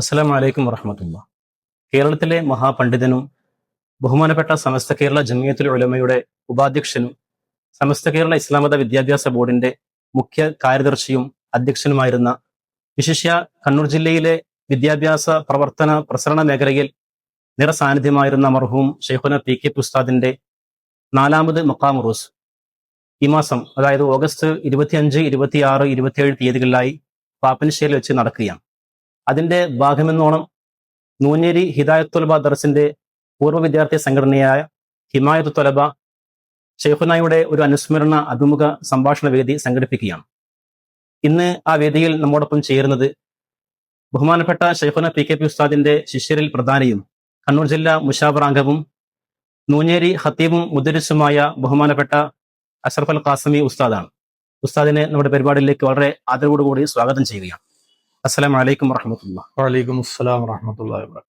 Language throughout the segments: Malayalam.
അസ്സലാം വലൈക്കും വറഹമത്തുള്ള. കേരളത്തിലെ മഹാപണ്ഡിതനും ബഹുമാനപ്പെട്ട സമസ്ത കേരള ജമിയത്തുൽ ഉലമയുടെ ഉപാധ്യക്ഷനും സമസ്ത കേരള ഇസ്ലാമത വിദ്യാഭ്യാസ ബോർഡിന്റെ മുഖ്യ കാര്യദർശിയും അധ്യക്ഷനുമായിരുന്ന വിശിഷ്യ കണ്ണൂർ ജില്ലയിലെ വിദ്യാഭ്യാസ പ്രവർത്തന പ്രസരണ മേഖലയിൽ നിറസാന്നിധ്യമായിരുന്ന മർഹൂം ഷെയ്ഖുന പി കെ ഉസ്താദിന്റെ നാലാമത് മക്കാം റോസ്. ഈ മാസം അതായത് ഓഗസ്റ്റ് ഇരുപത്തിയഞ്ച് ഇരുപത്തിയാറ് ഇരുപത്തിയേഴ് തീയതികളിലായി പാപ്പനശ്ശേരിയിൽ വെച്ച് നടക്കുകയാണ്. അതിന്റെ ഭാഗമെന്നോണം നൂഞ്ഞേരി ഹിദായത്തുലബ ദർസിന്റെ പൂർവ വിദ്യാർത്ഥി സംഘടനയായ ഹിമായത്ത് തൊലബ ഷെയ്ഖുനായുടെ ഒരു അനുസ്മരണ അഭിമുഖ സംഭാഷണ വേദി സംഘടിപ്പിക്കുകയാണ്. ഇന്ന് ആ വേദിയിൽ നമ്മോടൊപ്പം ചേരുന്നത് ബഹുമാനപ്പെട്ട ഷെയ്ഖുന പി കെ പി ഉസ്താദിന്റെ ശിഷ്യരിൽ പ്രധാനിയും കണ്ണൂർ ജില്ലാ മുഷാവർ അംഗവും നൂഞ്ഞേരി ഹത്തീബും മുദരിസുമായ ബഹുമാനപ്പെട്ട അഷറഫ് അൽ ഖാസമി ഉസ്താദാണ്. ഉസ്താദിനെ നമ്മുടെ പരിപാടിയിലേക്ക് വളരെ ആദരവോടുകൂടി സ്വാഗതം ചെയ്യുകയാണ്. അസ്സലാം വലൈക്കും വറഹമത്തുള്ള വലൈക്കും അസ്സലാം വറഹമത്തുള്ളാഹി വബറകാതുഹു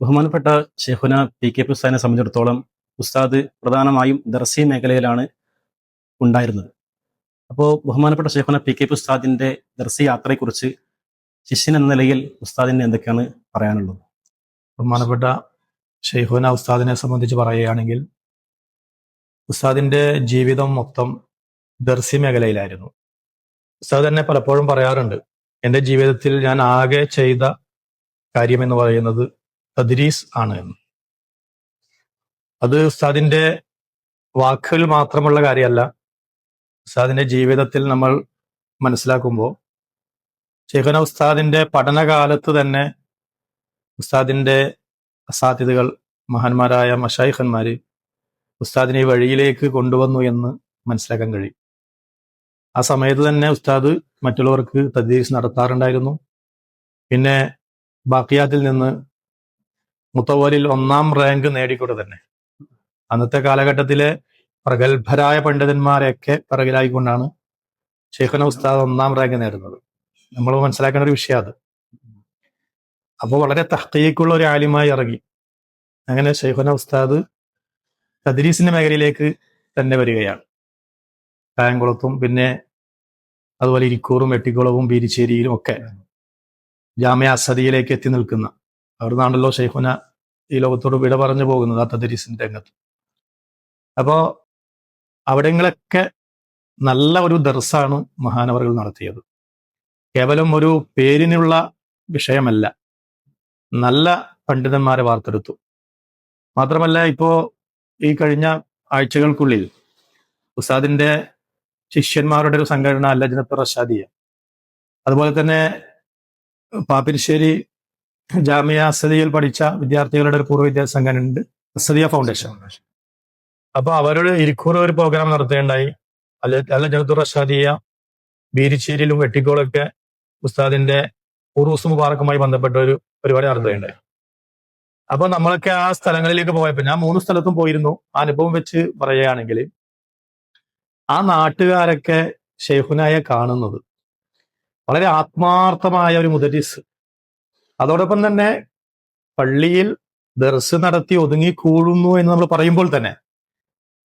ബഹുമാനപ്പെട്ട ഷെഹുന പി കെ പി ഉസ്താദിനെ സംബന്ധിച്ചിടത്തോളം ഉസ്താദ് പ്രധാനമായും ദർസി മേഖലയിലാണ് ഉണ്ടായിരുന്നത്. അപ്പോൾ ബഹുമാനപ്പെട്ട ഷെഹുന പി കെ പി ഉസ്താദിന്റെ ദർസി യാത്രയെക്കുറിച്ച് ശിഷ്യൻ എന്ന നിലയിൽ ഉസ്താദിന് എന്തൊക്കെയാണ് പറയാനുള്ളത്? ബഹുമാനപ്പെട്ട ഷെയ്ഹുന ഉസ്താദിനെ സംബന്ധിച്ച് പറയുകയാണെങ്കിൽ ഉസ്താദിന്റെ ജീവിതം മൊത്തം ദർസി മേഖലയിലായിരുന്നു. ഉസ്താദ് തന്നെ പലപ്പോഴും പറയാറുണ്ട് എന്റെ ജീവിതത്തിൽ ഞാൻ ആകെ ചെയ്ത കാര്യം എന്ന് പറയുന്നത് തദ്രീസ് ആണ് എന്ന്. അത് ഉസ്താദിന്റെ വാക്കുകൾ മാത്രമുള്ള കാര്യമല്ല. ഉസ്താദിന്റെ ജീവിതത്തിൽ നമ്മൾ മനസ്സിലാക്കുമ്പോൾ ചേഖന ഉസ്താദിന്റെ പഠനകാലത്ത് തന്നെ ഉസ്താദിന്റെ അസാധ്യതകൾ മഹാന്മാരായ മഷായിഖന്മാര് ഉസ്താദിനെ വഴിയിലേക്ക് കൊണ്ടുവന്നു എന്ന് മനസ്സിലാക്കാൻ കഴിയും. ആ സമയത്ത് തന്നെ ഉസ്താദ് മറ്റുള്ളവർക്ക് തദ്ദേശ് നടത്താറുണ്ടായിരുന്നു. പിന്നെ ബാക്കിയാത്തിൽ നിന്ന് മുത്തവലിൽ ഒന്നാം റാങ്ക് നേടിക്കൊണ്ട് തന്നെ. അന്നത്തെ കാലഘട്ടത്തിലെ പ്രഗത്ഭരായ പണ്ഡിതന്മാരെയൊക്കെ പിറകിലായിക്കൊണ്ടാണ് ഷെയ്ഖുന ഉസ്താദ് ഒന്നാം റാങ്ക് നേടുന്നത്. നമ്മൾ മനസ്സിലാക്കേണ്ട ഒരു വിഷയം അത്. അപ്പോൾ വളരെ തഹ്ക്കീക്കുള്ള ഒരു ആലിമായി ഇറങ്ങി. അങ്ങനെ ഷെയ്ഖുന ഉസ്താദ് തദ്രീസിന്റെ മേഖലയിലേക്ക് തന്നെ വരികയാണ്. കായംകുളത്തും പിന്നെ അതുപോലെ ഇരിക്കൂറും വെട്ടിക്കുളവും ബീരിച്ചേരിയിലും ഒക്കെ ജാമ്യ അസദിയിലേക്ക് എത്തി നിൽക്കുന്ന അവിടുന്നാണല്ലോ ഷെയ്ഖുന ഈ ലോകത്തോട് വിട പറഞ്ഞു പോകുന്നത് ആ തദ്രീസിന്റെ രംഗത്ത്. അപ്പോ അവിടങ്ങളൊക്കെ നല്ല ഒരു ദർസാണ് മഹാനവറുകൾ നടത്തിയത്. കേവലം ഒരു പേരിനുള്ള വിഷയമല്ല. നല്ല പണ്ഡിതന്മാരെ വാർത്തെടുത്തു. മാത്രമല്ല ഇപ്പോ ഈ കഴിഞ്ഞ ആഴ്ചകൾക്കുള്ളിൽ ഉസ്താദിന്റെ ശിഷ്യന്മാരുടെ ഒരു സംഘടന അല്ല ജനത്ത് റഷാദിയ. അതുപോലെ തന്നെ പാപ്പിരിശ്ശേരി ജാമിയ അസദിയിൽ പഠിച്ച വിദ്യാർത്ഥികളുടെ ഒരു പൂർവ വിദ്യാർത്ഥി സംഘടന ഉണ്ട് അസദിയ ഫൗണ്ടേഷൻ. അപ്പൊ അവരോട് ഇരിക്കൂർ ഒരു പ്രോഗ്രാം നടത്തുകയുണ്ടായി. അല്ല അല്ല ജനത്തു റഷാദിയ ബീരിശ്ശേരിയിലും വെട്ടിക്കോളൊക്കെ ഉസ്താദിന്റെ ഉറൂസ് മുബാറക്കുമായി ബന്ധപ്പെട്ട ഒരു പരിപാടി നടത്തുകയുണ്ടായി. അപ്പൊ നമ്മളൊക്കെ ആ സ്ഥലങ്ങളിലേക്ക് പോയപ്പോ ഞാൻ മൂന്ന് സ്ഥലത്തും പോയിരുന്നു. അനുഭവം വെച്ച് പറയുകയാണെങ്കിൽ ആ നാട്ടുകാരൊക്കെ ഷെയ്ഖുനായെ കാണുന്നത്. വളരെ ആത്മാർത്ഥമായ ഒരു മുദരിസ്. അതോടൊപ്പം തന്നെ പള്ളിയിൽ ദർസ് നടത്തി ഒതുങ്ങിക്കൂടുന്നു എന്ന് നമ്മൾ പറയുമ്പോൾ തന്നെ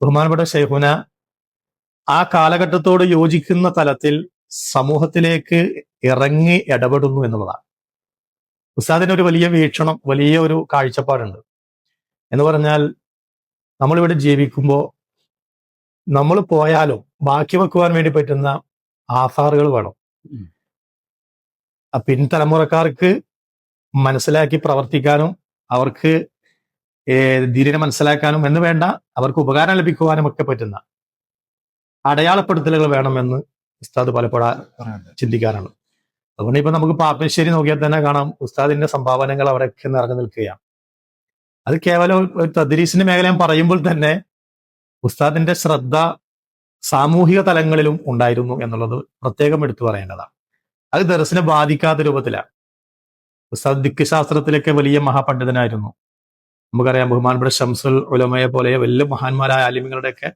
ബഹുമാനപ്പെട്ട ഷെയ്ഖുന ആ കാലഘട്ടത്തോട് യോജിക്കുന്ന തലത്തിൽ സമൂഹത്തിലേക്ക് ഇറങ്ങി ഇടപെടുന്നു എന്നുള്ളതാണ്. ഉസ്താദിന് ഒരു വലിയ വീക്ഷണം വലിയ ഒരു കാഴ്ചപ്പാടുണ്ട്. എന്ന് പറഞ്ഞാൽ നമ്മളിവിടെ ജീവിക്കുമ്പോൾ നമ്മൾ പോയാലോ ബാക്കി വെക്കുവാൻ വേണ്ടി പറ്റുന്ന ആധാറുകൾ വേണം. പിൻതലമുറക്കാർക്ക് മനസ്സിലാക്കി പ്രവർത്തിക്കാനും അവർക്ക് ധീരനെ മനസ്സിലാക്കാനും എന്ന് വേണ്ട അവർക്ക് ഉപകാരം ലഭിക്കുവാനും ഒക്കെ പറ്റുന്ന അടയാളപ്പെടുത്തലുകൾ വേണമെന്ന് ഉസ്താദ് പലപ്പോഴും ചിന്തിക്കാറാണ് അതുകൊണ്ട് ഇപ്പൊ നമുക്ക് പാപ്പശ്ശേരി നോക്കിയാൽ തന്നെ കാണാം ഉസ്താദിന്റെ സംഭാവനകൾ അവിടെയൊക്കെ നിറഞ്ഞു നിൽക്കുകയാണ്. അത് കേവലം ഒരു തദ്രീസിന്റെ മേഖല പറയുമ്പോൾ തന്നെ ഉസ്താദിന്റെ ശ്രദ്ധ സാമൂഹിക തലങ്ങളിലും ഉണ്ടായിരുന്നു എന്നുള്ളത് പ്രത്യേകം എടുത്തു പറയേണ്ടതാണ്. അത് ദർസിനെ ബാധിക്കാത്ത രൂപത്തിലാണ് ഉസ്താദ് ദിക്കുശാസ്ത്രത്തിലൊക്കെ വലിയ മഹാപണ്ഡിതനായിരുന്നു. നമുക്കറിയാം ബഹുമാനപ്പെട്ട ഷംസുൽ ഉലമയെ പോലെ വലിയ മഹാന്മാരായ ആലിമ്യങ്ങളുടെയൊക്കെ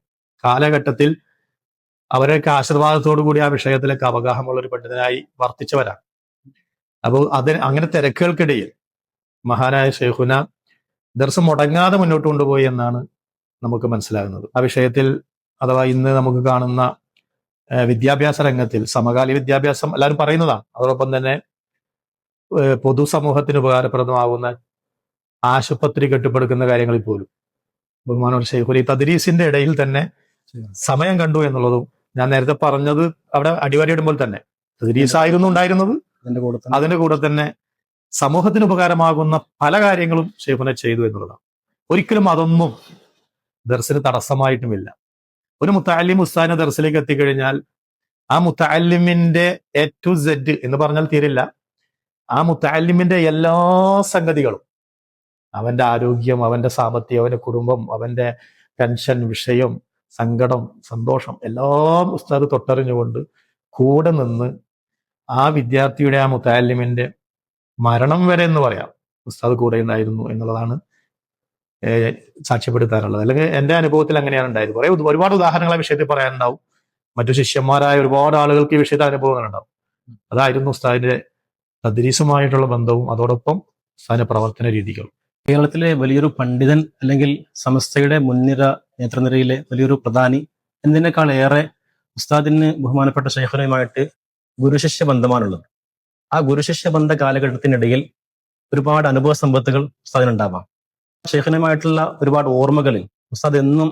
കാലഘട്ടത്തിൽ അവരൊക്കെ ആശീർവാദത്തോടു കൂടി ആ വിഷയത്തിലൊക്കെ അവഗാഹമുള്ള ഒരു പണ്ഡിതനായി വർത്തിച്ചവരാണ് അപ്പോൾ അതിന് അങ്ങനെ തിരക്കുകൾക്കിടയിൽ മഹാനായ ഷെയ്ഖുന ദർശം മുടങ്ങാതെ മുന്നോട്ട് കൊണ്ടുപോയി എന്നാണ് നമുക്ക് മനസ്സിലാകുന്നത്. ആ വിഷയത്തിൽ അഥവാ ഇന്ന് നമുക്ക് കാണുന്ന വിദ്യാഭ്യാസ രംഗത്തിൽ സമകാലിക വിദ്യാഭ്യാസം എല്ലാവരും പറയുന്നതാണ്. അതോടൊപ്പം തന്നെ പൊതുസമൂഹത്തിന് ഉപകാരപ്രദമാകുന്ന ആശുപത്രി കെട്ടിപ്പടുക്കുന്ന കാര്യങ്ങളിൽ പോലും. ബഹുമാനോട് ഷെയ്ഖുലി തദ്രീസിന്റെ ഇടയിൽ തന്നെ സമയം കണ്ടു എന്നുള്ളതും ഞാൻ നേരത്തെ പറഞ്ഞത് അവിടെ അടിവരയിടുമ്പോൾ തന്നെ. തദ്രീസ് ആയിരുന്നു ഉണ്ടായിരുന്നത്. അതിന്റെ കൂടെ തന്നെ. അതിന്റെ കൂടെ തന്നെ സമൂഹത്തിന് ഉപകാരമാകുന്ന പല കാര്യങ്ങളും ഷെയ്ഖുന ചെയ്തു എന്നുള്ളതാണ്. ഒരിക്കലും അതൊന്നും ദർശന തടസ്സമായിട്ടുമില്ല. ഒരു മുത്താലിം ഉസ്താദിനെ ദർസിലേക്ക് എത്തിക്കഴിഞ്ഞാൽ ആ മുത്താലിമിന്റെ എ ടു സെഡ് എന്ന് പറഞ്ഞാൽ തീരില്ല. ആ മുത്താലിമിന്റെ എല്ലാ സംഗതികളും അവന്റെ ആരോഗ്യം അവന്റെ സാമ്പത്തികം അവന്റെ കുടുംബം അവന്റെ ടെൻഷൻ വിഷയം സങ്കടം സന്തോഷം എല്ലാം ഉസ്താദ് തൊട്ടറിഞ്ഞുകൊണ്ട് കൂടെ നിന്ന് ആ വിദ്യാർത്ഥിയുടെ ആ മുത്താലിമിന്റെ മരണം വരെ എന്ന് പറയാം. ഉസ്താദ് കൂടെ ഉണ്ടായിരുന്നു എന്നുള്ളതാണ് ഏഹ് സാക്ഷ്യപ്പെടുത്താനുള്ളത് അല്ലെങ്കിൽ എന്റെ അനുഭവത്തിൽ അങ്ങനെയാണ് ഉണ്ടായത്. കുറെ ഒരുപാട് ഉദാഹരണങ്ങൾ ആ വിഷയത്തിൽ പറയാനുണ്ടാവും. മറ്റു ശിഷ്യന്മാരായ ഒരുപാട് ആളുകൾക്ക് ഈ വിഷയത്തിൽ അനുഭവങ്ങളുണ്ടാവും. അതായിരുന്നു ഉസ്താദിന്റെ തദ്രീസുമായിട്ടുള്ള ബന്ധവും അതോടൊപ്പം ഉസ്താദിന്റെ പ്രവർത്തന രീതികളും. കേരളത്തിലെ വലിയൊരു പണ്ഡിതൻ അല്ലെങ്കിൽ സമസ്തയുടെ മുൻനിര നേതൃനിരയിലെ വലിയൊരു പ്രധാനി എന്നതിനേക്കാൾ ഏറെ ഉസ്താദിന് ബഹുമാനപ്പെട്ട ശേഖരനുമായിട്ട് ഗുരുശിഷ്യ ബന്ധമാണുള്ളത്. ആ ഗുരുശിഷ്യ ബന്ധ കാലഘട്ടത്തിനിടയിൽ ഒരുപാട് അനുഭവ സമ്പത്തുകൾ ഉസ്താദിനുണ്ടാവാം. ഷെയ്ഖനുമായിട്ടുള്ള ഒരുപാട് ഓർമ്മകളിൽ ഉസ്താദ് എന്നും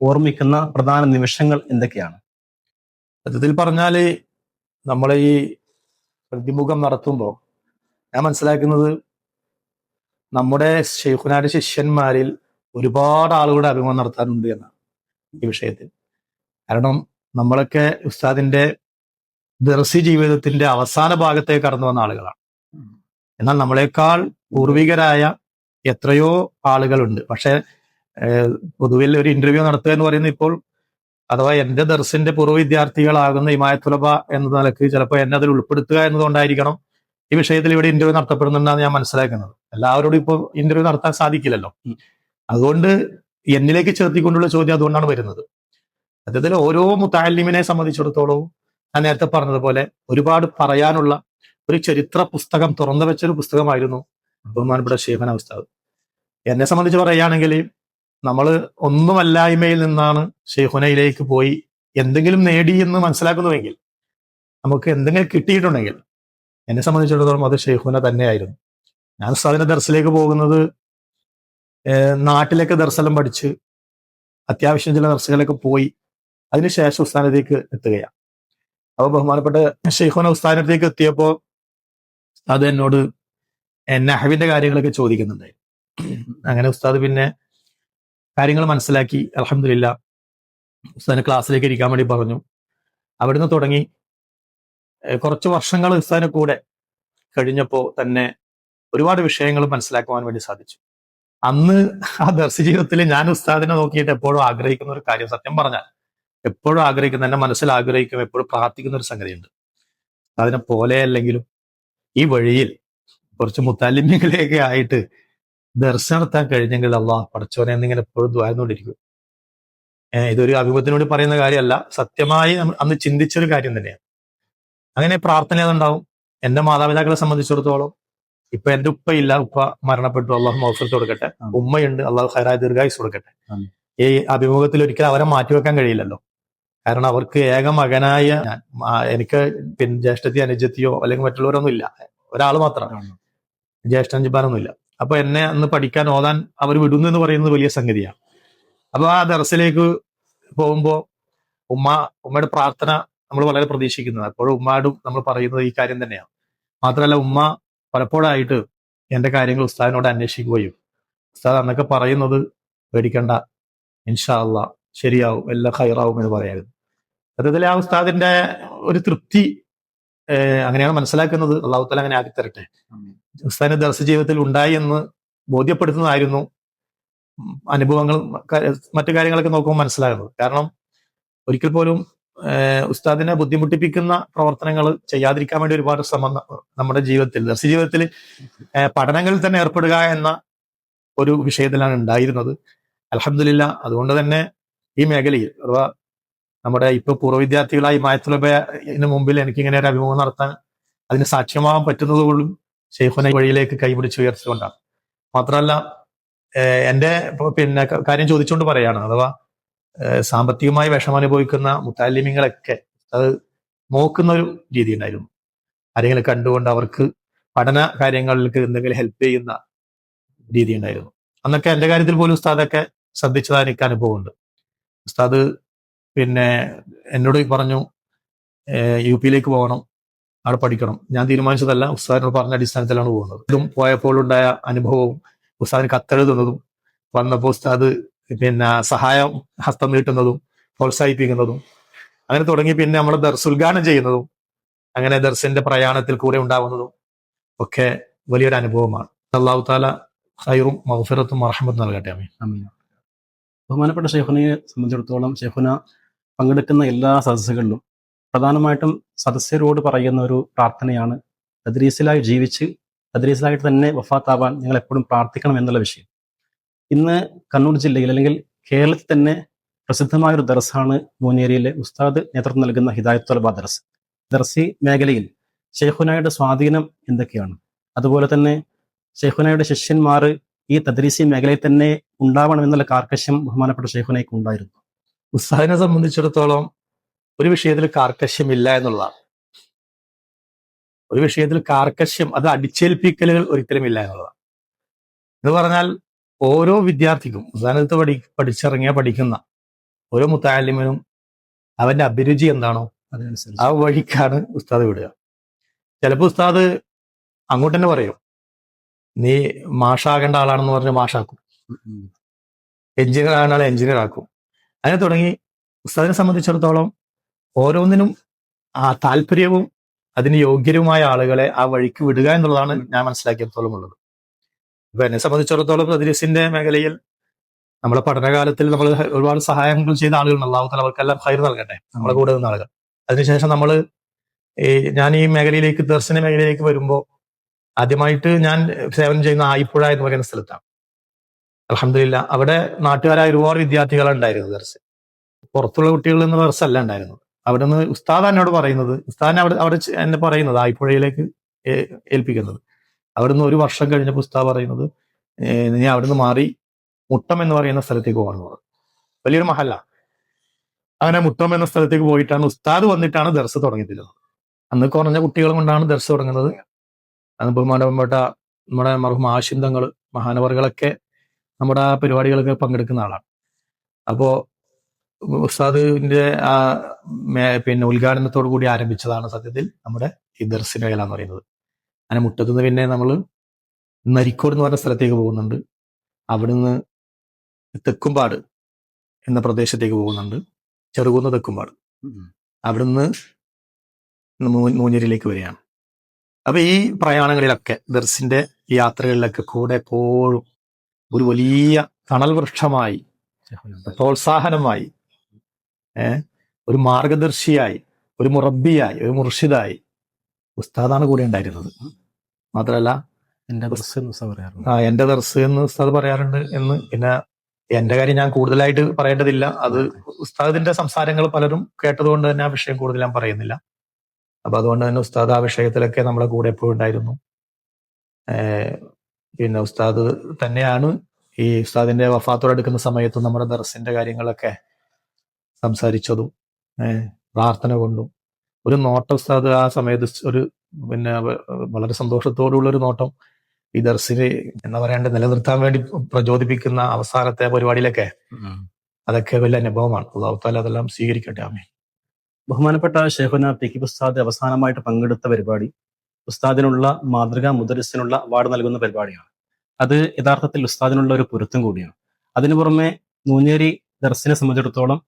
ഓർമ്മിക്കുന്ന പ്രധാന നിമിഷങ്ങൾ എന്തൊക്കെയാണ്? സത്യത്തിൽ പറഞ്ഞാൽ നമ്മളെ ഈ പ്രതിമുഖം നടത്തുമ്പോൾ ഞാൻ മനസ്സിലാക്കുന്നത് നമ്മുടെ ഷെയ്ഖുനാട് ശിഷ്യന്മാരിൽ ഒരുപാട് ആളുകളുടെ അഭിമുഖം നടത്താനുണ്ട് എന്നാണ് ഈ വിഷയത്തിൽ. കാരണം നമ്മളൊക്കെ ഉസ്താദിന്റെ ദർസി ജീവിതത്തിന്റെ അവസാന ഭാഗത്തേക്ക് കടന്നു വന്ന ആളുകളാണ്. എന്നാൽ നമ്മളെക്കാൾ പൂർവികരായ എത്രയോ ആളുകളുണ്ട്. പക്ഷെ പൊതുവിൽ ഒരു ഇന്റർവ്യൂ നടത്തുക എന്ന് പറയുന്നത് ഇപ്പോൾ അഥവാ എന്റെ ദർസിന്റെ പൂർവ വിദ്യാർത്ഥികളാകുന്ന ഇമായത്തുലബ എന്ന നിലയ്ക്ക് ചിലപ്പോൾ എന്നെ അതിൽ ഉൾപ്പെടുത്തുക എന്നതുകൊണ്ടായിരിക്കണം ഈ വിഷയത്തിൽ ഇവിടെ ഇന്റർവ്യൂ നടത്തപ്പെടുന്നുണ്ടെന്ന് ഞാൻ മനസ്സിലാക്കുന്നത്. എല്ലാവരോടും ഇപ്പോൾ ഇന്റർവ്യൂ നടത്താൻ സാധിക്കില്ലല്ലോ. അതുകൊണ്ട് എന്നിലേക്ക് ചേർത്തിക്കൊണ്ടുള്ള ചോദ്യം അതുകൊണ്ടാണ് വരുന്നത്. സത്യത്തിൽ ഓരോ മുത്താലിമിനെ സംബന്ധിച്ചിടത്തോളവും ഞാൻ നേരത്തെ പറഞ്ഞതുപോലെ ഒരുപാട് പറയാനുള്ള ഒരു ചരിത്ര പുസ്തകം തുറന്നു വെച്ചൊരു പുസ്തകമായിരുന്നു ബഹുമാനപ്പെട്ട ഷേഖന ഉസ്താദ് എന്നെ സംബന്ധിച്ച് പറയുകയാണെങ്കിൽ നമ്മൾ ഒന്നുമല്ലായ്മയിൽ നിന്നാണ് ഷെയ്ഖുനയിലേക്ക് പോയി എന്തെങ്കിലും നേടി എന്ന് മനസ്സിലാക്കുന്നുവെങ്കിൽ നമുക്ക് എന്തെങ്കിലും കിട്ടിയിട്ടുണ്ടെങ്കിൽ എന്നെ സംബന്ധിച്ചിടത്തോളം അത് ഷെയ്ഖുന തന്നെയായിരുന്നു. ഞാൻ ഉസ്താദിന്റെ ദർസിലേക്ക് പോകുന്നത് നാട്ടിലൊക്കെ നാട്ടിലേക്ക് ദർശനം പഠിച്ച് അത്യാവശ്യം ചില ദർശകളൊക്കെ പോയി അതിനുശേഷം ഉസ്താനത്തേക്ക് എത്തുകയാണ്. അപ്പോൾ ബഹുമാനപ്പെട്ട ഷെയ്ഖുന ഉസ്താനത്തേക്ക് എത്തിയപ്പോൾ അത് എന്നോട് നഹവിന്റെ കാര്യങ്ങളൊക്കെ ചോദിക്കുന്നുണ്ടായി അങ്ങനെ ഉസ്താദ് പിന്നെ കാര്യങ്ങൾ മനസ്സിലാക്കി അലഹമില്ല ഉസ്താദിന് ക്ലാസ്സിലേക്ക് ഇരിക്കാൻ വേണ്ടി പറഞ്ഞു. അവിടുന്ന് തുടങ്ങി. കുറച്ച് വർഷങ്ങൾ ഉസ്താദിനെ കൂടെ കഴിഞ്ഞപ്പോൾ തന്നെ ഒരുപാട് വിഷയങ്ങൾ മനസ്സിലാക്കുവാൻ വേണ്ടി സാധിച്ചു. അന്ന് ആ ദർശ ജീവിതത്തിൽ ഞാൻ ഉസ്താദിനെ നോക്കിയിട്ട് എപ്പോഴും ആഗ്രഹിക്കുന്ന ഒരു കാര്യം സത്യം പറഞ്ഞാൽ എപ്പോഴും ആഗ്രഹിക്കുന്ന എന്റെ മനസ്സിൽ ആഗ്രഹിക്കും എപ്പോഴും പ്രാർത്ഥിക്കുന്ന ഒരു സംഗതിയുണ്ട്. അതിനെ പോലെ അല്ലെങ്കിലും ഈ വഴിയിൽ കുറച്ച് മുത്താലിമ്യങ്ങളെയൊക്കെ ആയിട്ട് ദർശനം നടത്താൻ കഴിഞ്ഞെങ്കിൽ അള്ളാഹ് പഠിച്ചോനെ എന്നിങ്ങനെ എപ്പോഴും ദ്വാരുന്നോണ്ടിരിക്കും ഏഹ് ഇതൊരു അഭിമുഖത്തിനോട് പറയുന്ന കാര്യമല്ല. സത്യമായി അന്ന് ചിന്തിച്ചൊരു കാര്യം തന്നെയാണ്. അങ്ങനെ പ്രാർത്ഥന അതുണ്ടാവും. എന്റെ മാതാപിതാക്കളെ സംബന്ധിച്ചിടത്തോളം ഇപ്പൊ എന്റെ ഉപ്പ ഇല്ല. ഉപ്പ മരണപ്പെട്ടു. അള്ളാഹു മൗഫത്ത് കൊടുക്കട്ടെ. ഉമ്മയുണ്ട്. അള്ളാഹു ഹൈറായ ദീർഘായുസ് കൊടുക്കട്ടെ. ഈ അഭിമുഖത്തിൽ ഒരിക്കലും അവരെ മാറ്റിവെക്കാൻ കഴിയില്ലല്ലോ. കാരണം അവർക്ക് ഏക മകനായ എനിക്ക് പിന്നെ ജ്യേഷ്ഠത്തി അനുജത്തിയോ അല്ലെങ്കിൽ മറ്റുള്ളവരൊന്നും ഇല്ല. ഒരാൾ മാത്രമാണ് ഇല്ല അപ്പൊ എന്നെ അന്ന് പഠിക്കാൻ ഓതാൻ അവർ വിടുന്നു എന്ന് പറയുന്നത് വലിയ സംഗതിയാണ്. അപ്പൊ ആ ദർസിലേക്ക് പോകുമ്പോ ഉമ്മ ഉമ്മയുടെ പ്രാർത്ഥന നമ്മൾ വളരെ പ്രതീക്ഷിക്കുന്നത് അപ്പോഴും ഉമ്മാടും നമ്മൾ പറയുന്നത് ഈ കാര്യം തന്നെയാണ്. മാത്രമല്ല ഉമ്മ പലപ്പോഴായിട്ട് എന്റെ കാര്യങ്ങൾ ഉസ്താദിനോട് അന്വേഷിക്കുകയും ഉസ്താദ് അന്നൊക്കെ പറയുന്നത് പേടിക്കണ്ട ഇൻഷാല്ല ശരിയാവും എല്ലാം ഹൈറാവും എന്ന് പറയായിരുന്നു സത്യത്തിൽ ആ ഉസ്താദിന്റെ ഒരു തൃപ്തി അങ്ങനെയാണ് മനസ്സിലാക്കുന്നത്. അള്ളാഹുത്തല തല അങ്ങനെ ആക്കി തരട്ടെ ഉസ്താദിന്റെ ദർശ ജീവിതത്തിൽ ഉണ്ടായി എന്ന് ബോധ്യപ്പെടുത്തുന്നതായിരുന്നു അനുഭവങ്ങൾ മറ്റു കാര്യങ്ങളൊക്കെ നോക്കുമ്പോൾ മനസ്സിലാകുന്നത്. കാരണം ഒരിക്കൽ പോലും ഉസ്താദിനെ ബുദ്ധിമുട്ടിപ്പിക്കുന്ന പ്രവർത്തനങ്ങൾ ചെയ്യാതിരിക്കാൻ വേണ്ടി ഒരുപാട് ശ്രമം നമ്മുടെ ജീവിതത്തിൽ ദർശ ജീവിതത്തിൽ പഠനങ്ങളിൽ തന്നെ ഏർപ്പെടുക എന്ന ഒരു വിഷയത്തിലാണ് ഉണ്ടായിരുന്നത്. അലഹമില്ല അതുകൊണ്ട് തന്നെ ഈ മേഖലയിൽ അഥവാ നമ്മുടെ ഇപ്പൊ പൂർവ വിദ്യാർത്ഥികളായി മായത്തുലബിന് മുമ്പിൽ എനിക്ക് ഇങ്ങനെ ഒരു അഭിമുഖം നടത്താൻ അതിന് സാക്ഷ്യമാവാൻ പറ്റുന്നത് പോലും ഷെയ്ഖുന വഴിയിലേക്ക് കൈപിടിച്ച് ഉയർത്തിക്കൊണ്ടാണ്. മാത്രമല്ല എന്റെ പിന്നെ കാര്യം ചോദിച്ചുകൊണ്ട് പറയാണ്. അഥവാ സാമ്പത്തികമായി വിഷമം അനുഭവിക്കുന്ന മുത്താലിമ്യങ്ങളൊക്കെ അത് നോക്കുന്ന ഒരു രീതി ഉണ്ടായിരുന്നു ആരെങ്കിലും കണ്ടുകൊണ്ട് അവർക്ക് പഠന കാര്യങ്ങളിലേക്ക് എന്തെങ്കിലും ഹെൽപ്പ് ചെയ്യുന്ന രീതി ഉണ്ടായിരുന്നു അന്നൊക്കെ എന്റെ കാര്യത്തിൽ പോലും ഉസ്താദൊക്കെ ശ്രദ്ധിച്ചതാണ് എനിക്ക് അനുഭവമുണ്ട്. ഉസ്താദ് പിന്നെ എന്നോട് പറഞ്ഞു യു പിയിലേക്ക് പോകണം അവിടെ പഠിക്കണം. ഞാൻ തീരുമാനിച്ചതല്ല ഉസ്താദിനോട് പറഞ്ഞ അടിസ്ഥാനത്തിലാണ് പോകുന്നത്. ഇതും പോയപ്പോൾ ഉണ്ടായ അനുഭവവും ഉസ്താദിന് കത്തെഴുതുന്നതും വന്നപ്പോൾ ഉസ്താദ് പിന്നെ സഹായം ഹസ്തം നീട്ടുന്നതും പ്രോത്സാഹിപ്പിക്കുന്നതും അങ്ങനെ തുടങ്ങി പിന്നെ നമ്മൾ ദർസ് ചെയ്യുന്നതും അങ്ങനെ ദർസിന്റെ പ്രയാണത്തിൽ കൂടെ ഉണ്ടാവുന്നതും ഒക്കെ വലിയൊരു അനുഭവമാണ്. അള്ളാഹു താല ഹൈറും മഹഫിറത്തും മറഹമത്തും നൽകട്ടെ അമീൻ. ബഹുമാനപ്പെട്ട ഷെഹുനയെ സംബന്ധിച്ചിടത്തോളം ഷെയ്ഖുന പങ്കെടുക്കുന്ന എല്ലാ സദസ്സുകളിലും പ്രധാനമായിട്ടും സദസ്യരോട് പറയുന്ന ഒരു പ്രാർത്ഥനയാണ് തദ്രീസിലായി ജീവിച്ച് തദ്രീസിലായിട്ട് തന്നെ വഫാത്താവാൻ നിങ്ങൾ എപ്പോഴും പ്രാർത്ഥിക്കണം എന്നുള്ള വിഷയം. ഇന്ന് കണ്ണൂർ ജില്ലയിൽ അല്ലെങ്കിൽ കേരളത്തിൽ തന്നെ പ്രസിദ്ധമായ ഒരു ദർസാണ് മൂന്നേരിയിലെ ഉസ്താദ് നേതൃത്വം നൽകുന്ന ഹിദായത്തുൽബ ദർസ്. ദർസി മേഖലയിൽ ഷെയ്ഖുനായുടെ സ്വാധീനം എന്തൊക്കെയാണ്? അതുപോലെ തന്നെ ഷെയ്ഖുനായുടെ ശിഷ്യന്മാർ ഈ തദ്രീസി മേഖലയിൽ തന്നെ ഉണ്ടാവണം എന്നുള്ള കാർക്കശ്യം ബഹുമാനപ്പെട്ട ഷെയ്ഖുനയ്ക്ക് ഉണ്ടായിരുന്നു. ഉസ്താദിനെ സംബന്ധിച്ചിടത്തോളം ഒരു വിഷയത്തിൽ കാർക്കശ്യമില്ല എന്നുള്ളതാണ്. ഒരു വിഷയത്തിൽ കാർക്കശ്യം അത് അടിച്ചേൽപ്പിക്കലുകൾ ഒരിക്കലും ഇല്ല എന്നുള്ളതാണ്. എന്ന് പറഞ്ഞാൽ ഓരോ വിദ്യാർത്ഥിക്കും ഉസ്താനത്ത് പഠി പഠിച്ചിറങ്ങിയ പഠിക്കുന്ന ഓരോ മുത്താലിമിനും അവന്റെ അഭിരുചി എന്താണോ ആ വഴിക്കാണ് ഉസ്താദ് വിടുക. ചിലപ്പോൾ ഉസ്താദ് അങ്ങോട്ട് തന്നെ പറയും നീ മാഷാകേണ്ട ആളാണെന്ന് പറഞ്ഞ് മാഷാക്കും. എഞ്ചിനീയർ ആകുന്ന ആളെ എഞ്ചിനീയർ ആക്കും. അങ്ങനെ തുടങ്ങി ഉസ്താദിനെ സംബന്ധിച്ചിടത്തോളം ഓരോന്നിനും ആ താല്പര്യവും അതിന് യോഗ്യരുമായ ആളുകളെ ആ വഴിക്ക് വിടുക എന്നുള്ളതാണ് ഞാൻ മനസ്സിലാക്കിയത്തോളം ഉള്ളത്. ഇപ്പൊ എന്നെ സംബന്ധിച്ചിടത്തോളം തദ്രീസിന്റെ മേഖലയിൽ നമ്മളെ പഠനകാലത്തിൽ നമ്മൾ ഒരുപാട് സഹായങ്ങൾ ചെയ്ത ആളുകൾ അള്ളാഹുത്തല അവർക്കെല്ലാം ഹൈർ നൽകട്ടെ. നമ്മളെ കൂടെ നിന്ന ആളുകൾ. അതിനുശേഷം നമ്മൾ ഈ ഞാൻ ഈ മേഖലയിലേക്ക് ദർശന മേഖലയിലേക്ക് വരുമ്പോൾ ആദ്യമായിട്ട് ഞാൻ സേവനം ചെയ്യുന്ന ആയിപ്പുഴ എന്ന് പറയുന്ന സ്ഥലത്താണ്. അലഹമില്ല അവിടെ നാട്ടുകാരായ ഒരുപാട് വിദ്യാർത്ഥികളാണ് ഉണ്ടായിരുന്നത് പുറത്തുള്ള കുട്ടികൾ എന്ന ദർസ് അല്ല ഉണ്ടായിരുന്നത്. അവിടെ നിന്ന് ഉസ്താദ് എന്നോട് പറയുന്നത് ഉസ്താദിനെ അവിടെ അവിടെ എന്നെ പറയുന്നത് ആയിപ്പുഴയിലേക്ക് ഏൽപ്പിക്കുന്നത്. അവിടെ നിന്ന് ഒരു വർഷം കഴിഞ്ഞപ്പോൾ ഉസ്താദ് പറയുന്നത് നീ അവിടെ നിന്ന് മാറി മുട്ടം എന്ന് പറയുന്ന സ്ഥലത്തേക്ക് പോകണം വലിയൊരു മഹല്ല. അങ്ങനെ മുട്ടം എന്ന സ്ഥലത്തേക്ക് പോയിട്ടാണ് ഉസ്താദ് വന്നിട്ടാണ് ദർസ് തുടങ്ങിയിട്ടുള്ളത്. അന്ന് കുറഞ്ഞ കുട്ടികൾ കൊണ്ടാണ് ദർസ് തുടങ്ങുന്നത്. അന്ന് ബഹുമാനപ്പെട്ട നമ്മുടെ മർഹും ആശിന്തങ്ങൾ മഹാനവറുകളൊക്കെ നമ്മുടെ ആ പരിപാടികളൊക്കെ പങ്കെടുക്കുന്ന ആളാണ്. അപ്പോ ഉസ്താദിന്റെ ആ പിന്നെ ഉദ്ഘാടനത്തോടു കൂടി ആരംഭിച്ചതാണ് സത്യത്തിൽ നമ്മുടെ ഈ ദർശന വേല എന്ന് പറയുന്നത്. അങ്ങനെ മുട്ടത്തുനിന്ന് പിന്നെ നമ്മൾ നരിക്കോട് എന്ന് പറഞ്ഞ സ്ഥലത്തേക്ക് പോകുന്നുണ്ട്. അവിടുന്ന് തെക്കുംപാട് എന്ന പ്രദേശത്തേക്ക് പോകുന്നുണ്ട്. ചെറുകുന്ന് തെക്കുംപാട്. അവിടുന്ന് മൂഞ്ഞരിലേക്ക് മൂഞ്ഞേരിയിലേക്ക് വരികയാണ്. അപ്പൊ ഈ പ്രയാണങ്ങളിലൊക്കെ ദർസിന്റെ യാത്രകളിലൊക്കെ കൂടെ എപ്പോഴും ഒരു വലിയ തണൽ വൃക്ഷമായി പ്രോത്സാഹനമായി ഒരു മാർഗദർശിയായി ഒരു മുറബിയായി ഒരു മുർഷിദായി ഉസ്താദാണ് കൂടെ ഉണ്ടായിരുന്നത്. മാത്രമല്ല എന്റെ ദർസ് എന്ന് പറയാറുണ്ട്. ആ എന്റെ ദർസ് എന്ന് ഉസ്താദ് പറയാറുണ്ട് എന്ന് പിന്നെ എന്റെ കാര്യം ഞാൻ കൂടുതലായിട്ട് പറയേണ്ടതില്ല. അത് ഉസ്താദിന്റെ സംസാരങ്ങൾ പലരും കേട്ടതുകൊണ്ട് തന്നെ ആ വിഷയം കൂടുതൽ ഞാൻ പറയുന്നില്ല. അപ്പൊ അതുകൊണ്ട് തന്നെ ഉസ്താദ് ആ വിഷയത്തിലൊക്കെ നമ്മളെ കൂടെ എപ്പോഴും ഉണ്ടായിരുന്നു. പിന്നെ ഉസ്താദ് തന്നെയാണ് ഈ ഉസ്താദിന്റെ വഫാത്തോടെടുക്കുന്ന സമയത്ത് നമ്മുടെ ദർസിന്റെ കാര്യങ്ങളൊക്കെ സംസാരിച്ചതും പ്രാർത്ഥന കൊണ്ടും. ഒരു നോട്ടം ഉസ്താദ് ആ സമയത്ത് ഒരു പിന്നെ വളരെ സന്തോഷത്തോടുള്ള ഒരു നോട്ടം ഈ ദർസിനെ എന്താ പറയണ്ട നിലനിർത്താൻ വേണ്ടി പ്രചോദിപ്പിക്കുന്ന അവസാനത്തെ പരിപാടിയിലൊക്കെ. അതൊക്കെ വലിയ അനുഭവമാണ്. അള്ളാഹു താല അതെല്ലാം സ്വീകരിക്കട്ടെ. ആമേ ബഹുമാനപ്പെട്ട ഷെഹുന തെക്കിബ് ഉസ്താദ് അവസാനമായിട്ട് പങ്കെടുത്ത പരിപാടി. ഉസ്താദിനുള്ള മാതൃകാ മുദരിസിനുള്ള അവാർഡ് നൽകുന്ന പരിപാടിയാണ്. അത് യഥാർത്ഥത്തിൽ ഉസ്താദിനുള്ള ഒരു പൊരുത്തം കൂടിയാണ്. അതിനു പുറമെ നൂഞ്ഞേരി ദർസിനെ സംബന്ധിച്ചിടത്തോളം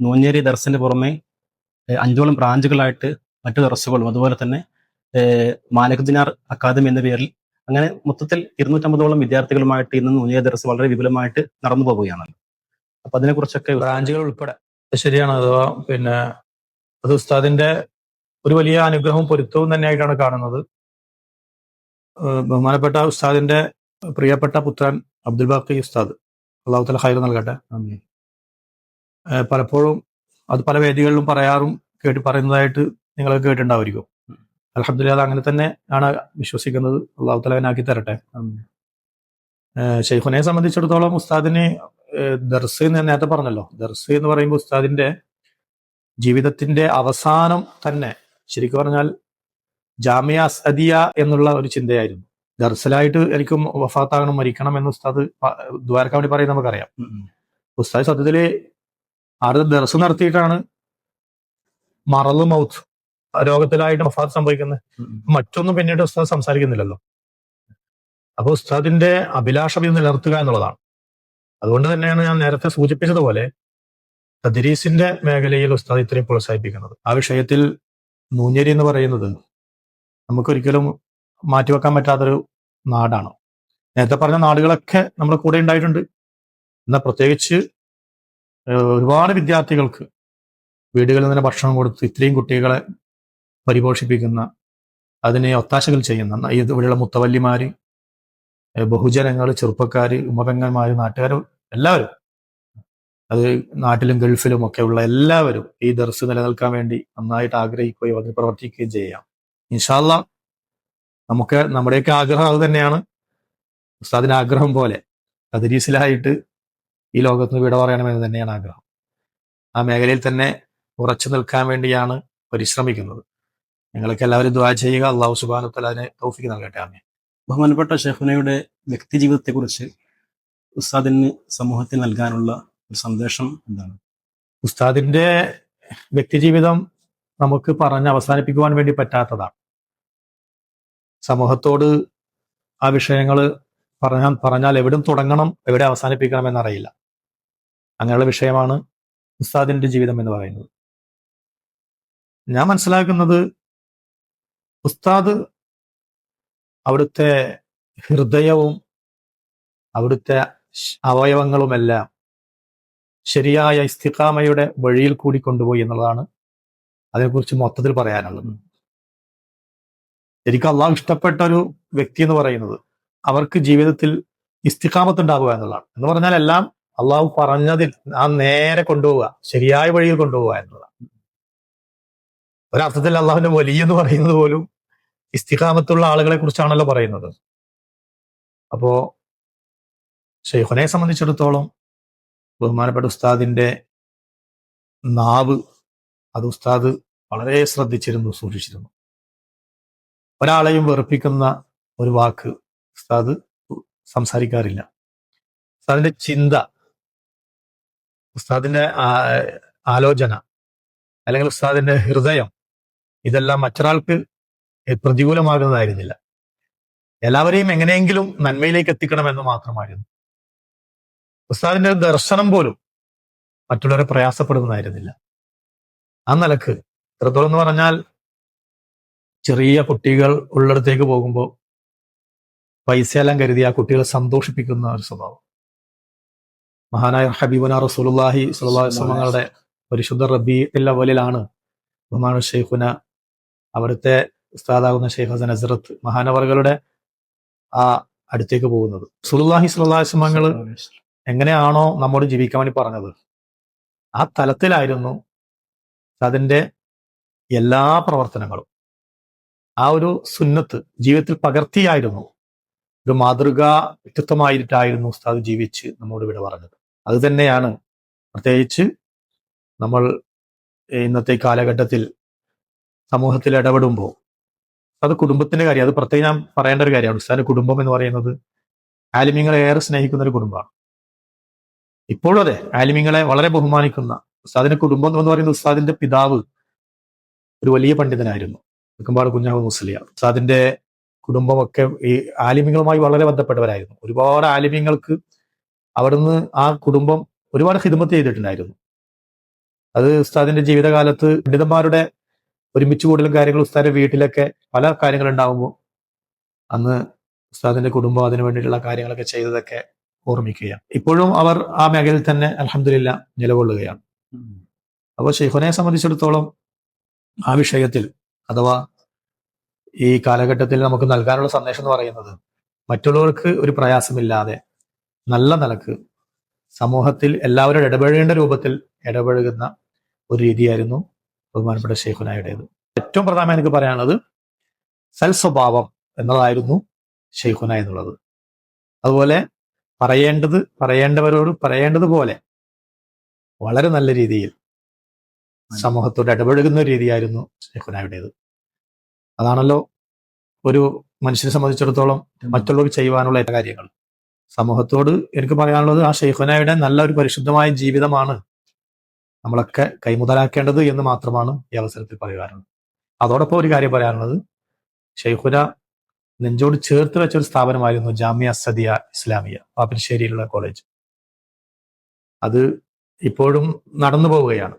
നൂഞ്ഞേരി ദർസിന് പുറമെ അഞ്ചോളം ബ്രാഞ്ചുകളായിട്ട് മറ്റു ദർസുകളും അതുപോലെ തന്നെ ഏഹ്, അക്കാദമി എന്ന പേരിൽ അങ്ങനെ മൊത്തത്തിൽ ഇരുന്നൂറ്റമ്പതോളം വിദ്യാർത്ഥികളുമായിട്ട് ഇന്ന് നൂഞ്ഞേരി ദർസ് വളരെ വിപുലമായിട്ട് നടന്നു പോവുകയാണല്ലോ അപ്പൊ അതിനെക്കുറിച്ചൊക്കെ ബ്രാഞ്ചുകൾ ഉൾപ്പെടെ. ശരിയാണ്? അഥവാ പിന്നെ അത് ഉസ്താദിന്റെ ഒരു വലിയ അനുഗ്രഹവും പൊരുത്തവും തന്നെയായിട്ടാണ് കാണുന്നത്. ബഹുമാനപ്പെട്ട ഉസ്താദിന്റെ പ്രിയപ്പെട്ട പുത്രൻ അബ്ദുൽ ബാക്കി ഉസ്താദ്. അള്ളാഹു തല ഹൈർ നൽകട്ടെ. പലപ്പോഴും അത് പല വേദികളിലും പറയാറും കേട്ട് പറയുന്നതായിട്ട് നിങ്ങൾ കേട്ടിട്ടുണ്ടാവുമായിരിക്കും. അലഹദില്ല അത് അങ്ങനെ തന്നെ ആണ് വിശ്വസിക്കുന്നത്. അള്ളാഹു തലവനാക്കി തരട്ടെ. ഷെയ്ഖുനെ സംബന്ധിച്ചിടത്തോളം ഉസ്താദിന് ദർസ് എന്ന് നേരത്തെ പറഞ്ഞല്ലോ. ദർസ് എന്ന് പറയുമ്പോൾ ഉസ്താദിന്റെ ജീവിതത്തിന്റെ അവസാനം തന്നെ ശരിക്കും പറഞ്ഞാൽ ജാമിയ സദിയ എന്നുള്ള ഒരു ചിന്തയായിരുന്നു. ദർസലായിട്ട് എനിക്കും വഫാത്താകണം മരിക്കണം എന്ന് ഉസ്താദ് ദ്വാരക്കാൻ വേണ്ടി പറയുന്നത് നമുക്കറിയാം. ഉസ്താദ് സത്യത്തിൽ ആരുടെ ദർസ് നടത്തിയിട്ടാണ് മറന്നു മൗത്ത് രോഗത്തിലായിട്ട് വഫാത്ത് സംഭവിക്കുന്നത്. മറ്റൊന്നും പിന്നീട് ഉസ്താദ് സംസാരിക്കുന്നില്ലല്ലോ. അപ്പൊ ഉസ്താദിന്റെ അഭിലാഷം ഇത് നിലനിർത്തുക എന്നുള്ളതാണ്. അതുകൊണ്ട് തന്നെയാണ് ഞാൻ നേരത്തെ സൂചിപ്പിച്ചതുപോലെ തദ്രീസിന്റെ മേഖലയിൽ ഉസ്താദ് ഇത്രയും പ്രോത്സാഹിപ്പിക്കുന്നത്. ആ വിഷയത്തിൽ നൂഞ്ഞേരി എന്ന് പറയുന്നത് നമുക്കൊരിക്കലും മാറ്റിവെക്കാൻ പറ്റാത്തൊരു നാടാണ്. നേരത്തെ പറഞ്ഞ നാടുകളൊക്കെ നമ്മുടെ കൂടെ ഉണ്ടായിട്ടുണ്ട്. എന്നാൽ പ്രത്യേകിച്ച് ഒരുപാട് വിദ്യാർത്ഥികൾക്ക് വീടുകളിൽ നിന്ന് ഭക്ഷണം കൊടുത്ത് ഇത്രയും കുട്ടികളെ പരിപോഷിപ്പിക്കുന്ന അതിനെ ഒത്താശകൾ ചെയ്യുന്ന ഇവിടെയുള്ള മുത്തവല്ലിമാര് ഏഹ് ബഹുജനങ്ങൾ ചെറുപ്പക്കാർ ഉമ്മപെങ്ങന്മാര് നാട്ടുകാർ എല്ലാവരും അത് നാട്ടിലും ഗൾഫിലും ഒക്കെ ഉള്ള എല്ലാവരും ഈ ദർസ് നിലനിൽക്കാൻ വേണ്ടി നന്നായിട്ട് ആഗ്രഹിക്കുകയും അതിന് പ്രവർത്തിക്കുകയും ചെയ്യാം. ഇൻഷാല്ല നമുക്ക് നമ്മുടെയൊക്കെ ആഗ്രഹം അത് തന്നെയാണ്. ഉസ്താദിന് ആഗ്രഹം പോലെ തദ്രീസിലായിട്ട് ഈ ലോകത്ത് വിട പറയണമെന്ന് തന്നെയാണ് ആഗ്രഹം. ആ മേഖലയിൽ തന്നെ ഉറച്ചു നിൽക്കാൻ വേണ്ടിയാണ് പരിശ്രമിക്കുന്നത്. ഞങ്ങൾക്ക് എല്ലാവരും ദ്വാ ചെയ്യുക. അള്ളാഹു സുബാനത്തല അതിനെ തൗഫിക്ക് നൽകട്ടെ. ആമേ ബഹുമാനപ്പെട്ട ഷെഹുനയുടെ വ്യക്തി ജീവിതത്തെക്കുറിച്ച് ഉസ്താദിന് സമൂഹത്തിൽ നൽകാനുള്ള ഒരു സന്ദേശം എന്താണ്? ഉസ്താദിന്റെ വ്യക്തിജീവിതം നമുക്ക് പറഞ്ഞ് അവസാനിപ്പിക്കുവാൻ വേണ്ടി പറ്റാത്തതാണ്. സമൂഹത്തോട് ആ വിഷയങ്ങൾ പറഞ്ഞാൽ പറഞ്ഞാൽ എവിടും തുടങ്ങണം എവിടെ അവസാനിപ്പിക്കണം എന്നറിയില്ല. അങ്ങനെയുള്ള വിഷയമാണ് ഉസ്താദിന്റെ ജീവിതം എന്ന് പറയുന്നത്. ഞാൻ മനസ്സിലാക്കുന്നത് ഉസ്താദ് അവിടുത്തെ ഹൃദയവും അവിടുത്തെ അവയവങ്ങളുമെല്ലാം ശരിയായ ഇസ്തിഖാമയുടെ വഴിയിൽ കൂടി കൊണ്ടുപോയി എന്നുള്ളതാണ് അതിനെക്കുറിച്ച് മൊത്തത്തിൽ പറയാനുള്ളത്. ശരിക്കും അള്ളാഹു ഇഷ്ടപ്പെട്ട ഒരു വ്യക്തി എന്ന് പറയുന്നത് അവർക്ക് ജീവിതത്തിൽ ഇസ്തിഖാമത്ത് ഉണ്ടാവുക എന്നുള്ളതാണ്. എന്ന് പറഞ്ഞാൽ എല്ലാം അള്ളാഹു പറഞ്ഞതിൽ ആ നേരെ കൊണ്ടുപോവുക ശരിയായ വഴിയിൽ കൊണ്ടുപോവുക എന്നുള്ളതാണ്. ഒരർത്ഥത്തിൽ അള്ളാഹുവിന്റെ വലിയ എന്ന് പറയുന്നത് പോലും ഇസ്തിഖാമത്തുള്ള ആളുകളെ കുറിച്ചാണല്ലോ പറയുന്നത്. അപ്പോ ഷെയ്ഖുനെ സംബന്ധിച്ചിടത്തോളം ബഹുമാനപ്പെട്ട ഉസ്താദിന്റെ നാവ് അത് ഉസ്താദ് വളരെ ശ്രദ്ധിച്ചിരുന്നു സൂക്ഷിച്ചിരുന്നു. ഒരാളെയും വെറുപ്പിക്കുന്ന ഒരു വാക്ക് ഉസ്താദ് സംസാരിക്കാറില്ല. ഉസ്താദിന്റെ ചിന്ത ഉസ്താദിന്റെ ആലോചന അല്ലെങ്കിൽ ഉസ്താദിന്റെ ഹൃദയം ഇതെല്ലാം മറ്റൊരാൾക്ക് പ്രതികൂലമാകുന്നതായിരുന്നില്ല. എല്ലാവരെയും എങ്ങനെയെങ്കിലും നന്മയിലേക്ക് എത്തിക്കണമെന്ന് മാത്രമായിരുന്നു. ഉസ്താദിന്റെ ദർശനം പോലും മറ്റുള്ളവരെ പ്രയാസപ്പെടുന്നതായിരുന്നില്ല ആ നിലയ്ക്ക് എത്രത്തോളം എന്ന് പറഞ്ഞാൽ ചെറിയ കുട്ടികൾ ഉള്ളിടത്തേക്ക് പോകുമ്പോൾ പൈസയെല്ലാം കരുതി ആ കുട്ടികളെ സന്തോഷിപ്പിക്കുന്ന ഒരു സ്വഭാവം. മഹാനായ ഹബീബുന അലൈഹി വസല്ലമയുടെ പരിശുദ്ധ റബി അവലിലാണ് ബഹുമാന ഷെയ്ഖുന അവിടുത്തെ ഉസ്താദാകുന്ന ഷെയ്ഖ് ഹസൻ അസറത്ത് മഹാനവറുകളുടെ ആ അടുത്തേക്ക് പോകുന്നത്. സുലുല്ലാഹി വസല്ലമകൾ എങ്ങനെയാണോ നമ്മോട് ജീവിക്കാൻ വേണ്ടി പറഞ്ഞത്. ആ തലത്തിലായിരുന്നു അതിന്റെ എല്ലാ പ്രവർത്തനങ്ങളും. ആ ഒരു സുന്നത്ത് ജീവിതത്തിൽ പകർത്തിയായിരുന്നു. ഒരു മാതൃകാ വ്യക്തിത്വമായിട്ടായിരുന്നു ഉസ്താദ് ജീവിച്ച് നമ്മോട് ഇവിടെ പറഞ്ഞത്. അത് തന്നെയാണ് പ്രത്യേകിച്ച് നമ്മൾ ഇന്നത്തെ കാലഘട്ടത്തിൽ സമൂഹത്തിൽ ഇടപെടുമ്പോൾ. അത് കുടുംബത്തിന്റെ കാര്യം. അത് പ്രത്യേകം ഞാൻ പറയേണ്ട ഒരു കാര്യമാണ്. ഉസ്താദിന്റെ കുടുംബം എന്ന് പറയുന്നത് ആലിമ്യങ്ങളെ ഏറെ സ്നേഹിക്കുന്ന ഒരു കുടുംബമാണ്. ഇപ്പോഴും അതെ ആലിമിങ്ങളെ വളരെ ബഹുമാനിക്കുന്ന ഉസ്താദിന്റെ കുടുംബം എന്ന് പറയുന്ന ഉസ്താദിന്റെ പിതാവ് ഒരു വലിയ പണ്ഡിതനായിരുന്നു. നിൽക്കുമ്പാട് കുഞ്ഞാവ് മുസ്ലിയ. ഉസ്താദിന്റെ കുടുംബമൊക്കെ ഈ ആലിമ്യങ്ങളുമായി വളരെ ബന്ധപ്പെട്ടവരായിരുന്നു. ഒരുപാട് ആലിമ്യങ്ങൾക്ക് അവിടുന്ന് ആ കുടുംബം ഒരുപാട് ഹിദമത്ത് ചെയ്തിട്ടുണ്ടായിരുന്നു. അത് ഉസ്താദിന്റെ ജീവിതകാലത്ത് പണ്ഡിതന്മാരുടെ ഒരുമിച്ച് കൂടുതലും കാര്യങ്ങൾ ഉസ്താദിന്റെ വീട്ടിലൊക്കെ പല കാര്യങ്ങൾ ഉണ്ടാകുമ്പോൾ അന്ന് ഉസ്താദിന്റെ കുടുംബം അതിനു വേണ്ടിയിട്ടുള്ള കാര്യങ്ങളൊക്കെ ചെയ്തതൊക്കെ ഓർമ്മിക്കുകയാണ്. ഇപ്പോഴും അവർ ആ മേഖലയിൽ തന്നെ അലഹമില്ല നിലകൊള്ളുകയാണ്. അപ്പോൾ ഷെയ്ഖുനെ സംബന്ധിച്ചിടത്തോളം ആ വിഷയത്തിൽ അഥവാ ഈ കാലഘട്ടത്തിൽ നമുക്ക് നൽകാനുള്ള സന്ദേശം എന്ന് പറയുന്നത് മറ്റുള്ളവർക്ക് ഒരു പ്രയാസമില്ലാതെ നല്ല നിലയ്ക്ക് സമൂഹത്തിൽ എല്ലാവരും ഇടപഴകേണ്ട രൂപത്തിൽ ഇടപഴകുന്ന ഒരു രീതിയായിരുന്നു ബഹുമാനപ്പെട്ട ഷെയ്ഖുനായുടേത് ഏറ്റവും പ്രധാനം എനിക്ക് പറയാനുള്ളത് സൽസ്വഭാവം എന്നതായിരുന്നു ഷെയ്ഖുന എന്നുള്ളത്. അതുപോലെ പറയേണ്ടത് പറയേണ്ടവരോട് പറയേണ്ടതുപോലെ വളരെ നല്ല രീതിയിൽ സമൂഹത്തോട് ഇടപഴകുന്ന രീതിയായിരുന്നു ഷെഹുനായുടേത് അതാണല്ലോ ഒരു മനുഷ്യനെ സംബന്ധിച്ചിടത്തോളം മറ്റുള്ളവർക്ക് ചെയ്യുവാനുള്ള എല്ലാ കാര്യങ്ങൾ. സമൂഹത്തോട് എനിക്ക് പറയാനുള്ളത് ആ ഷെയ്ഖുനായുടെ നല്ല ഒരു പരിശുദ്ധമായ ജീവിതമാണ് നമ്മളൊക്കെ കൈമുതലാക്കേണ്ടത് എന്ന് മാത്രമാണ് ഈ അവസരത്തിൽ പറയുവാനുള്ളത്. അതോടൊപ്പം ഒരു കാര്യം പറയാനുള്ളത്. ഷെയ്ഖുന നെഞ്ചോട് ചേർത്ത് വെച്ച ഒരു സ്ഥാപനമായിരുന്നു ജാമ്യ സദിയ ഇസ്ലാമിയ പാപ്പിനശ്ശേരിയിലുള്ള കോളേജ്. അത് ഇപ്പോഴും നടന്നു പോവുകയാണ്.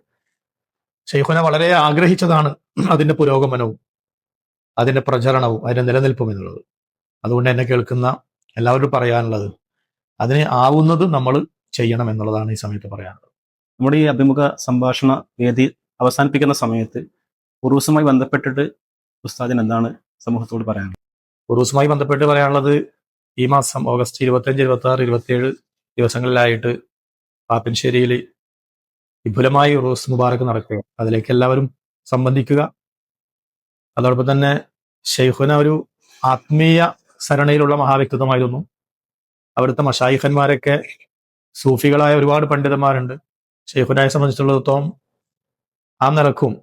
ഷെയ്ഖുന വളരെ ആഗ്രഹിച്ചതാണ് അതിന്റെ പുരോഗമനവും അതിന്റെ പ്രചരണവും അതിന്റെ നിലനിൽപ്പും എന്നുള്ളത്. അതുകൊണ്ട് എന്നെ കേൾക്കുന്ന എല്ലാവരും പറയാനുള്ളത് അതിന് ആവുന്നത് നമ്മൾ ചെയ്യണം എന്നുള്ളതാണ് ഈ സമയത്ത് പറയാനുള്ളത്. നമ്മുടെ ഈ അഭിമുഖ സംഭാഷണ വേദി അവസാനിപ്പിക്കുന്ന സമയത്ത് ഉറൂസുമായി ബന്ധപ്പെട്ടിട്ട് ഉസ്താദിന് എന്താണ് സമൂഹത്തോട് പറയാനുള്ളത്? ഉറൂസുമായി ബന്ധപ്പെട്ട് പറയാനുള്ളത് ഈ മാസം ഓഗസ്റ്റ് ഇരുപത്തിയഞ്ച് ഇരുപത്തി ആറ് ഇരുപത്തിയേഴ് ദിവസങ്ങളിലായിട്ട് പാപ്പൻശ്ശേരിയിൽ വിപുലമായി ഉറൂസ് മുബാറക്ക് നടക്കുക. അതിലേക്ക് എല്ലാവരും സംബന്ധിക്കുക. അതോടൊപ്പം തന്നെ ഷെയ്ഖുന ഒരു ആത്മീയ സരണിയിലുള്ള മഹാവ്യക്തിത്വമായിരുന്നു. അവിടുത്തെ മഷായിഖന്മാരൊക്കെ സൂഫികളായ ഒരുപാട് പണ്ഡിതന്മാരുണ്ട്. ഷെയ്ഖുനായെ സംബന്ധിച്ചിടത്തോളം ആ നിലക്കും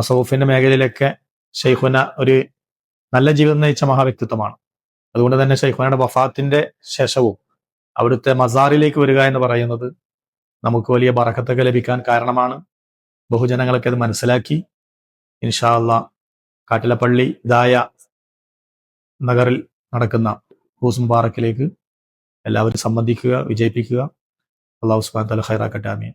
സൗഫിന്റെ മേഖലയിലൊക്കെ ഷെയ്ഖുന ഒരു നല്ല ജീവിതം നയിച്ച മഹാവ്യക്തിത്വമാണ്. അതുകൊണ്ട് തന്നെ ഷെയ്ഖുനയുടെ വഫാത്തിന്റെ ശേഷവും അവിടുത്തെ മസാറിലേക്ക് വരിക എന്ന് പറയുന്നത് നമുക്ക് വലിയ ബറക്കത്തൊക്കെ ലഭിക്കാൻ കാരണമാണ്. ബഹുജനങ്ങളൊക്കെ അത് മനസ്സിലാക്കി. ഇൻഷാ അള്ളാ കാട്ടിലപ്പള്ളി ദായ നഗറിൽ നടക്കുന്ന ഹൂസ് മുബാറക്കിലേക്ക് എല്ലാവരും സംബന്ധിക്കുക വിജയിപ്പിക്കുക. അള്ളാഹു സുബാൻ തല ഖൈറാക്കട്ടെ. ആമീൻ.